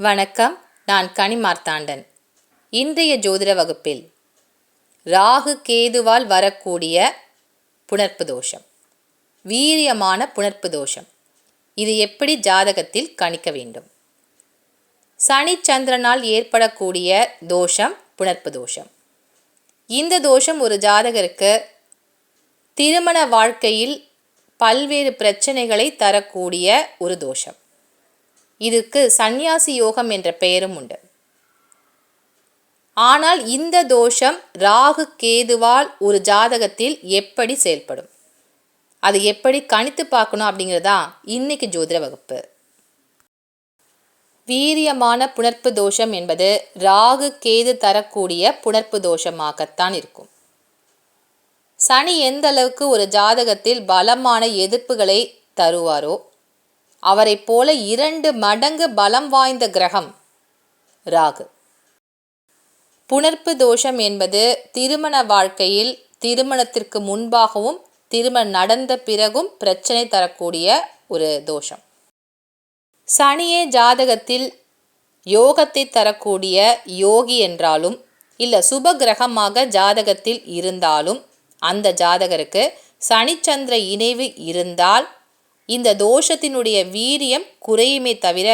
வணக்கம் நான் கனிமார்த்தாண்டன். இன்றைய ஜோதிட வகுப்பில் ராகு கேதுவால் வரக்கூடிய புணர்ப்பு தோஷம் வீரியமான புணர்ப்பு தோஷம். இது எப்படி ஜாதகத்தில் கணிக்க வேண்டும்? சனி சந்திரனால் ஏற்படக்கூடிய தோஷம் புணர்ப்பு தோஷம். இந்த தோஷம் ஒரு ஜாதகருக்கு திருமண வாழ்க்கையில் பல்வேறு பிரச்சனைகளை தரக்கூடிய ஒரு தோஷம். இதுக்கு சந்நியாசி யோகம் என்ற பெயரும் உண்டு. ஆனால் இந்த தோஷம் ராகு கேதுவால் ஒரு ஜாதகத்தில் எப்படி செயல்படும்? அது எப்படி கணித்து பார்க்கணும் அப்படிங்கிறதா இன்னைக்கு ஜோதிட வகுப்பு. வீரியமான புணர்ப்பு தோஷம் என்பது ராகு கேது தரக்கூடிய புணர்ப்பு தோஷமாகத்தான் இருக்கும். சனி எந்த அளவுக்கு ஒரு ஜாதகத்தில் பலமான எதிர்ப்புகளை தருவாரோ அவரைப் போல இரண்டு மடங்கு பலம் வாய்ந்த கிரகம் ராகு. புணர்ப்பு தோஷம் என்பது திருமண வாழ்க்கையில் திருமணத்திற்கு முன்பாகவும் திருமணம் நடந்த பிறகும் பிரச்சனை தரக்கூடிய ஒரு தோஷம். சனியே ஜாதகத்தில் யோகத்தை தரக்கூடிய யோகி என்றாலும் இல்லை சுப கிரகமாக ஜாதகத்தில் இருந்தாலும் அந்த ஜாதகருக்கு சனிச்சந்திர இணைவு இருந்தால் இந்த தோஷத்தினுடைய வீரியம் குறையுமே தவிர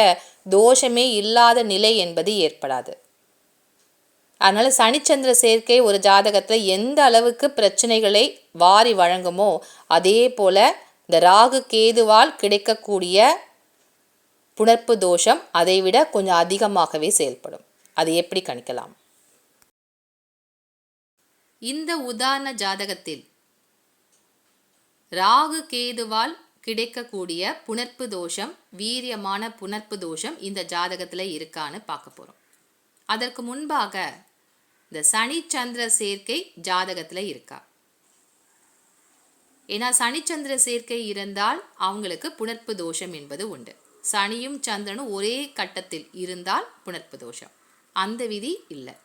தோஷமே இல்லாத நிலை என்பது ஏற்படாது. அதனால் சனிச்சந்திர சேர்க்கை ஒரு ஜாதகத்தில் எந்த அளவுக்கு பிரச்சனைகளை வாரி வழங்குமோ அதே போல் இந்த ராகு கேதுவால் கிடைக்கக்கூடிய புணர்ப்பு தோஷம் அதைவிட கொஞ்சம் அதிகமாகவே செயல்படும். அது எப்படி கணிக்கலாம்? இந்த உதாரண ஜாதகத்தில் ராகு கேதுவால் கிடைக்கக்கூடிய புணர்ப்பு தோஷம் வீரியமான புணர்ப்பு தோஷம் இந்த ஜாதகத்தில் இருக்கான்னு பார்க்க போகிறோம் அதற்கு முன்பாக இந்த சனி சந்திர சேர்க்கை ஜாதகத்தில் இருக்கா? ஏன்னா சனிச்சந்திர சேர்க்கை இருந்தால் அவங்களுக்கு புணர்ப்பு தோஷம் என்பது உண்டு. சனியும் சந்திரனும் ஒரே கட்டத்தில் இருந்தால் புணர்ப்பு தோஷம். அந்த விதி இல்லை.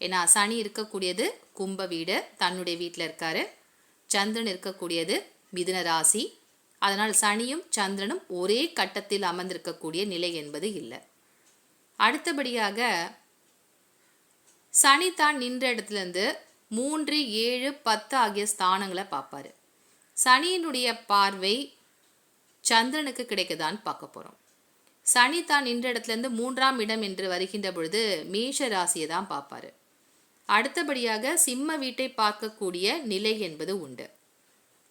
ஏன்னா சனி இருக்கக்கூடியது கும்ப வீடு தன்னுடைய வீட்டில் இருக்காரு. சந்திரன் இருக்கக்கூடியது மிதுன ராசி அதனால் சனியும் சந்திரனும் ஒரே கட்டத்தில் அமர்ந்திருக்கக்கூடிய நிலை என்பது இல்லை. அடுத்தபடியாக சனி தான் நின்ற இடத்துலேருந்து மூன்று ஏழு பத்து ஆகிய ஸ்தானங்களை பார்ப்பாரு. சனியினுடைய பார்வை சந்திரனுக்கு கிடைக்குதான்னு பார்க்க போகிறோம் சனி தான் நின்ற இடத்துலேருந்து மூன்றாம் இடம் என்று வருகின்ற பொழுது மேஷ ராசியை தான் பார்ப்பாரு. அடுத்தபடியாக சிம்ம வீட்டை பார்க்கக்கூடிய நிலை என்பது உண்டு.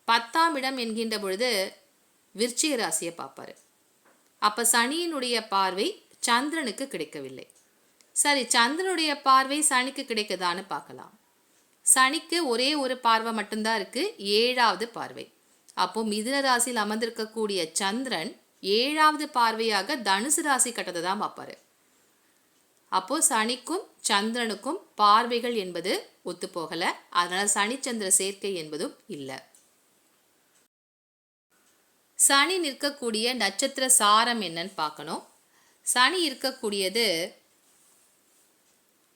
பத்தாம் இடம் என்கின்ற பொழுது விருச்சிக ராசியை பார்ப்பாரு. அப்போ சனியினுடைய பார்வை சந்திரனுக்கு கிடைக்கவில்லை. சரி சந்திரனுடைய பார்வை சனிக்கு கிடைக்குதான்னு பார்க்கலாம். சனிக்கு ஒரே ஒரு பார்வை மட்டும்தான் இருக்கு ஏழாவது பார்வை. அப்போ மிதுன ராசியில் அமர்ந்திருக்கக்கூடிய சந்திரன் ஏழாவது பார்வையாக தனுசு ராசி கட்டத்தை தான் பார்ப்பாரு. அப்போ சனிக்கும் சந்திரனுக்கும் பார்வைகள் என்பது ஒத்துப்போகலை. அதனால் சனிச்சந்திர சேர்க்கை என்பதும் இல்லை. சனி நிற்கக்கூடிய நட்சத்திர சாரம் என்னன்னு பார்க்கணும். சனி இருக்கக்கூடியது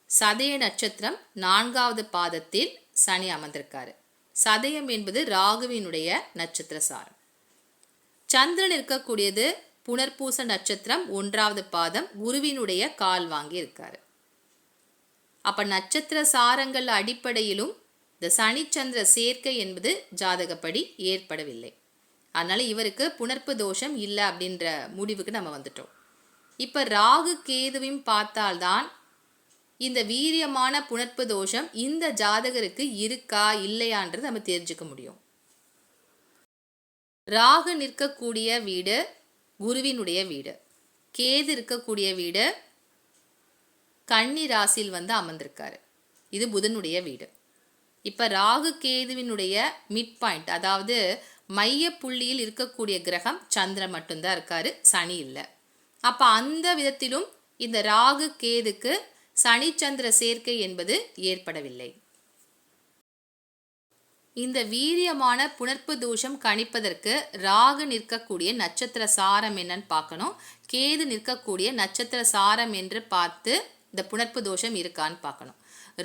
சதய நட்சத்திரம் நான்காவது பாதத்தில் சனி அமர்ந்திருக்காரு. சதயம் என்பது ராகுவினுடைய நட்சத்திர சாரம். சந்திரன் இருக்கக்கூடியது புனர்பூச நட்சத்திரம் ஒன்றாவது பாதம் குருவினுடைய கால் வாங்கி இருக்காரு. அப்ப நட்சத்திர சாரங்கள் அடிப்படையிலும் இந்த சனிச்சந்திர சேர்க்கை என்பது ஜாதகப்படி ஏற்படவில்லை. அதனால இவருக்கு புணர்ப்பு தோஷம் இல்லை அப்படின்ற முடிவுக்கு நம்ம வந்துட்டோம். இப்போ ராகு கேதுவையும் பார்த்தால்தான் இந்த வீரியமான புணர்ப்பு தோஷம் இந்த ஜாதகருக்கு இருக்கா இல்லையான்றது நம்ம தெரிஞ்சுக்க முடியும். ராகு நிற்கக்கூடிய வீடு குருவினுடைய வீடு. கேது இருக்கக்கூடிய வீடு கன்னி ராசியில் வந்து அமர்ந்திருக்காரு. இது புதனுடைய வீடு. இப்போ ராகு கேதுவினுடைய மிட் பாயிண்ட் அதாவது மைய புள்ளியில் இருக்கக்கூடிய கிரகம் சந்திரன் மட்டும்தான் இருக்காரு சனி இல்லை. அப்போ அந்த விதத்திலும் இந்த ராகு கேதுக்கு சனி சந்திர சேர்க்கை என்பது ஏற்படவில்லை. இந்த வீரியமான புணர்ப்பு தோஷம் கணிப்பதற்கு ராகு நிற்கக்கூடிய நட்சத்திர சாரம் என்னன்னு பார்க்கணும். கேது நிற்கக்கூடிய நட்சத்திர சாரம் என்று பார்த்து இந்த புணர்ப்பு தோஷம் இருக்கான்னு பார்க்கணும்.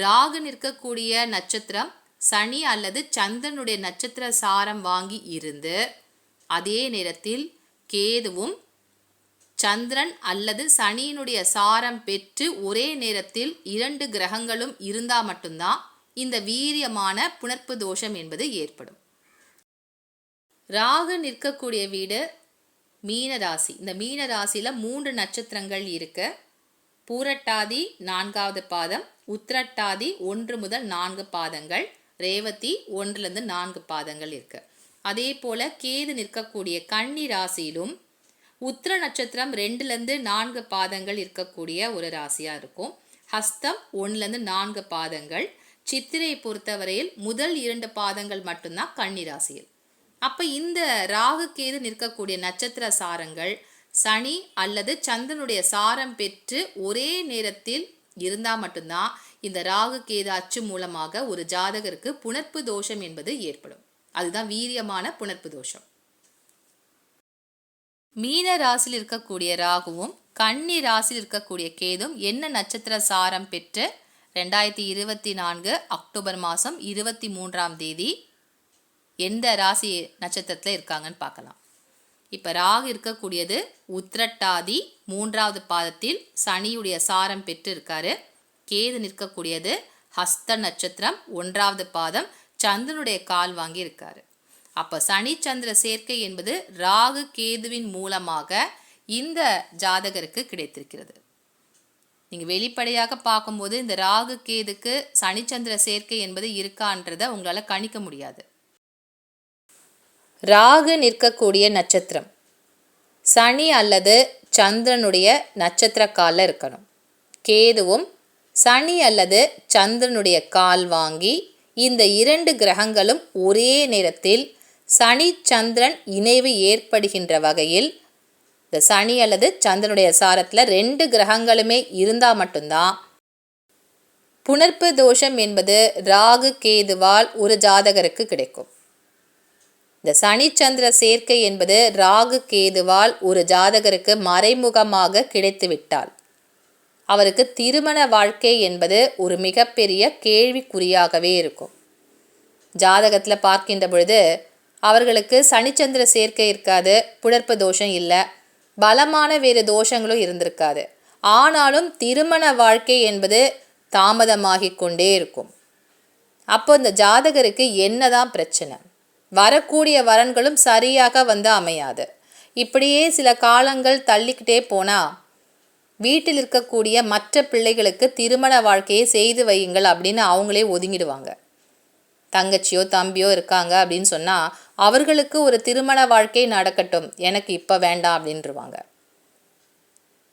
ராகு நிற்கக்கூடிய நட்சத்திரம் சனி அல்லது சந்திரனுடைய நட்சத்திர சாரம் வாங்கி இருந்து அதே நேரத்தில் கேதுவும் சந்திரன் அல்லது சனியினுடைய சாரம் பெற்று ஒரே நேரத்தில் இரண்டு கிரகங்களும் இருந்தால் மட்டும்தான் இந்த வீரியமான புணர்ப்பு தோஷம் என்பது ஏற்படும். ராகு நிற்கக்கூடிய வீடு மீனராசி இந்த மீனராசியில் மூன்று நட்சத்திரங்கள் இருக்க. பூரட்டாதி நான்காவது பாதம் உத்திரட்டாதி ஒன்று முதல் நான்கு பாதங்கள் ரேவதி ஒன்றுலேருந்து நான்கு பாதங்கள் இருக்கு. அதே போல் கேது நிற்கக்கூடிய கன்னி ராசியிலும் உத்திர நட்சத்திரம் ரெண்டுலேருந்து நான்கு பாதங்கள் இருக்கக்கூடிய ஒரு ராசியாக இருக்கும். ஹஸ்தம் ஒன்றுலேருந்து நான்கு பாதங்கள். சித்திரை பொறுத்தவரையில் முதல் இரண்டு பாதங்கள் மட்டும்தான் கன்னி ராசியில். அப்போ இந்த ராகு கேது நிற்கக்கூடிய நட்சத்திர சாரங்கள் சனி அல்லது சந்திரனுடைய சாரம் பெற்று ஒரே நேரத்தில் இருந்தால் மட்டும்தான் இந்த ராகு கேது அச்சு மூலமாக ஒரு ஜாதகருக்கு புணர்ப்பு தோஷம் என்பது ஏற்படும். அதுதான் வீரியமான புணர்ப்பு தோஷம். மீன ராசியில் இருக்கக்கூடிய ராகுவும் கன்னி ராசியில் இருக்கக்கூடிய கேதும் என்ன நட்சத்திர சாரம் பெற்று ரெண்டாயிரத்தி இருபத்தி நான்கு அக்டோபர் மாதம் இருபத்தி மூன்றாம் தேதி எந்த ராசி நட்சத்திரத்தில் இருக்காங்கன்னு பார்க்கலாம். இப்போ ராகு இருக்கக்கூடியது உத்திரட்டாதி மூன்றாவது பாதத்தில் சனியுடைய சாரம் பெற்று இருக்காரு கேது நிற்கக்கூடியது ஹஸ்த நட்சத்திரம் ஒன்றாவது பாதம் சந்திரனுடைய கால் வாங்கி இருக்காரு. அப்போ சனி சந்திர சேர்க்கை என்பது ராகு கேதுவின் மூலமாக இந்த ஜாதகருக்கு கிடைத்திருக்கிறது. நீங்கள் வெளிப்படையாக பார்க்கும்போது இந்த ராகு கேதுக்கு சனிச்சந்திர சேர்க்கை என்பது இருக்கான்றதை உங்களால் கணிக்க முடியாது. ராகு நிற்கக்கூடிய நட்சத்திரம். சனி அல்லது சந்திரனுடைய நட்சத்திர காலில் இருக்கணும். கேதுவும் சனி அல்லது சந்திரனுடைய கால் வாங்கி இந்த இரண்டு கிரகங்களும் ஒரே நேரத்தில் சனி சந்திரன் இணைவு ஏற்படுகின்ற வகையில் இந்த சனி அல்லது சந்திரனுடைய சாரத்தில் ரெண்டு கிரகங்களுமே இருந்தால் மட்டும்தான். புணர்ப்பு தோஷம் என்பது ராகு கேதுவால் ஒரு ஜாதகருக்கு கிடைக்கும். இந்த சனிச்சந்திர சேர்க்கை என்பது ராகு கேதுவால் ஒரு ஜாதகருக்கு மறைமுகமாக கிடைத்துவிட்டால் அவருக்கு திருமண வாழ்க்கை என்பது ஒரு மிகப்பெரிய கேள்விக்குறியாகவே இருக்கும். ஜாதகத்தில் பார்க்கின்ற பொழுது அவர்களுக்கு சனிச்சந்திர சேர்க்கை இருக்காது புடற்பு தோஷம் இல்லை பலமான வேறு தோஷங்களும் இருந்திருக்காது. ஆனாலும் திருமண வாழ்க்கை என்பது தாமதமாகிக் கொண்டே இருக்கும். அப்போ இந்த ஜாதகருக்கு என்னதான் பிரச்சனை? வரக்கூடிய வரன்களும் சரியாக வந்து அமையாது. இப்படியே சில காலங்கள் தள்ளிக்கிட்டே போனால் வீட்டில் இருக்கக்கூடிய மற்ற பிள்ளைகளுக்கு திருமண வாழ்க்கையை செய்து வையுங்கள் அப்படின்னு அவங்களே ஒதுங்கிடுவாங்க. தங்கச்சியோ தம்பியோ இருக்காங்க அப்படின்னு சொன்னால் அவர்களுக்கு ஒரு திருமண வாழ்க்கை நடக்கட்டும் எனக்கு இப்போ வேண்டாம் அப்படின்றவாங்க.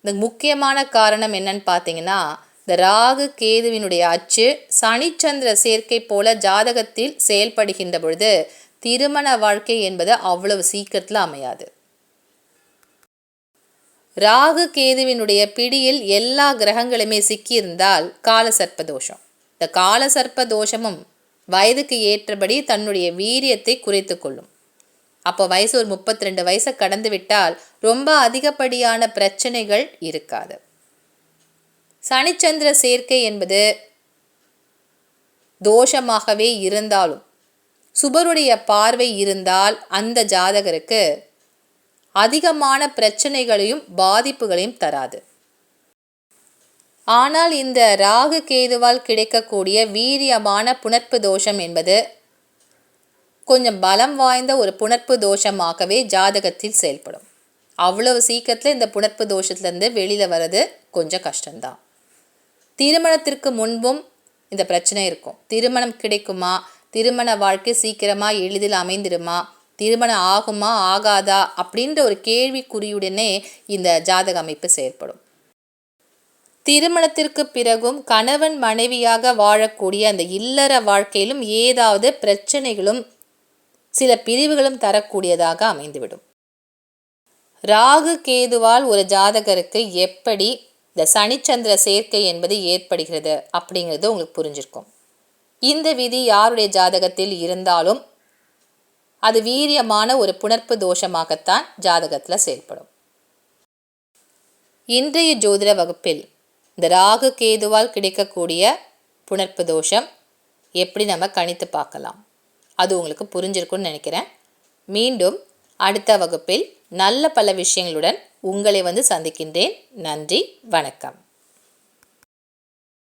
இந்த முக்கியமான காரணம் என்னன்னு பார்த்தீங்கன்னா இந்த ராகு கேதுவினுடைய அச்சு சனிச்சந்திர சேர்க்கை போல ஜாதகத்தில் செயல்படுகின்ற பொழுது திருமண வாழ்க்கை என்பது அவ்வளவு சீக்கிரத்தில் அமையாது. ராகு கேதுவினுடைய பிடியில் எல்லா கிரகங்களுமே சிக்கியிருந்தால் காலசர்ப்ப தோஷம் இந்த காலசர்ப்ப தோஷமும் வயதுக்கு ஏற்றபடி தன்னுடைய வீரியத்தை குறைத்து கொள்ளும். அப்போ வயசு ஒரு முப்பத்தி ரெண்டு வயசை கடந்து விட்டால் ரொம்ப அதிகப்படியான பிரச்சனைகள் இருக்காது. சனிச்சந்திர சேர்க்கை என்பது தோஷமாகவே இருந்தாலும் சுபருடைய பார்வை இருந்தால் அந்த ஜாதகருக்கு அதிகமான பிரச்சனைகளையும் பாதிப்புகளையும் தராது. ஆனால் இந்த ராகு கேதுவால் கிடைக்கக்கூடிய வீரியமான புணர்ப்பு தோஷம் என்பது கொஞ்சம் பலம் வாய்ந்த ஒரு புணர்ப்பு தோஷமாகவே ஜாதகத்தில் செயல்படும். அவ்வளவு சீக்கிரத்தில் இந்த புணர்ப்பு தோஷத்துலேருந்து வெளியில் வர்றது கொஞ்சம் கஷ்டம்தான். திருமணத்திற்கு முன்பும் இந்த பிரச்சனை இருக்கும். திருமணம் கிடைக்குமா? திருமண வாழ்க்கை சீக்கிரமாக எளிதில் அமைந்திருமா? திருமணம் ஆகுமா ஆகாதா? அப்படின்ற ஒரு கேள்விக்குறியுடனே இந்த ஜாதக அமைப்பு செயற்படும் திருமணத்திற்கு பிறகும் கணவன் மனைவியாக வாழக்கூடிய அந்த இல்லற வாழ்க்கையிலும் ஏதாவது பிரச்சனைகளும் சில பிரிவுகளும் தரக்கூடியதாக அமைந்துவிடும். ராகு கேதுவால் ஒரு ஜாதகருக்கு எப்படி இந்த சனிச்சந்திர சேர்க்கை என்பது ஏற்படுகிறது அப்படிங்கிறது உங்களுக்கு புரிஞ்சிருக்கும். இந்த விதி யாருடைய ஜாதகத்தில் இருந்தாலும் அது வீரியமான ஒரு புணர்ப்பு தோஷமாகத்தான் ஜாதகத்தில் செயல்படும். இன்றைய ஜோதிட வகுப்பில் இந்த ராகு கேதுவால் கிடைக்கக்கூடிய புணர்ப்பு தோஷம் எப்படி நம்ம கணித்து பார்க்கலாம்? அது உங்களுக்கு புரிஞ்சிருக்கும்னு நினைக்கிறேன். மீண்டும் அடுத்த வகுப்பில் நல்ல பல விஷயங்களுடன் உங்களை வந்து சந்திக்கின்றேன். நன்றி வணக்கம்.